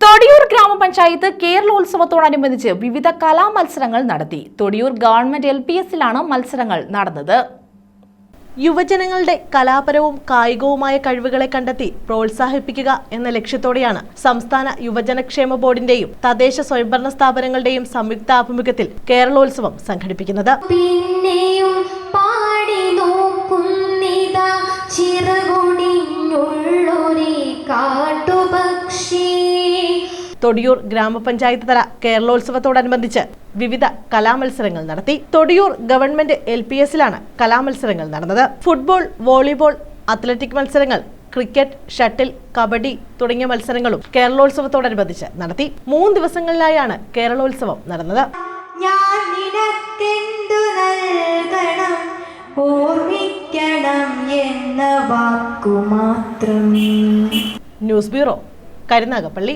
തൊടിയൂർ ഗ്രാമപഞ്ചായത്ത് കേരളോത്സവത്തോടനുബന്ധിച്ച് വിവിധ കലാമത്സരങ്ങൾ നടത്തി. തൊടിയൂർ ഗവൺമെന്റ് എൽ പി എസിലാണ് മത്സരങ്ങൾ നടന്നത്. യുവജനങ്ങളുടെ കലാപരവും കായികവുമായ കഴിവുകളെ കണ്ടെത്തി പ്രോത്സാഹിപ്പിക്കുക എന്ന ലക്ഷ്യത്തോടെയാണ് സംസ്ഥാന യുവജനക്ഷേമ ബോർഡിന്റെയും തദ്ദേശ സ്വയംഭരണ സ്ഥാപനങ്ങളുടെയും സംയുക്ത ആഭിമുഖ്യത്തിൽ കേരളോത്സവം സംഘടിപ്പിക്കുന്നത്. തൊടിയൂർ ഗ്രാമപഞ്ചായത്ത് തല കേരളോത്സവത്തോടനുബന്ധിച്ച് വിവിധ കലാമത്സരങ്ങൾ നടത്തി. തൊടിയൂർ ഗവൺമെന്റ് എൽ പി എസിലാണ് കലാമത്സരങ്ങൾ നടന്നത്. ഫുട്ബോൾ വോളിബോൾ അത്ലറ്റിക് മത്സരങ്ങൾ ക്രിക്കറ്റ് ഷട്ടിൽ കബഡി തുടങ്ങിയ മത്സരങ്ങളും കേരളോത്സവത്തോടനുബന്ധിച്ച് നടത്തി. മൂന്ന് ദിവസങ്ങളിലായാണ് കേരളോത്സവം നടന്നത്. ഞാൻ നിനക്കെന്തു നൽകണം? ഓർമ്മിക്കണം എന്ന ന്യൂസ് ബ്യൂറോ കരുനാഗപ്പള്ളി.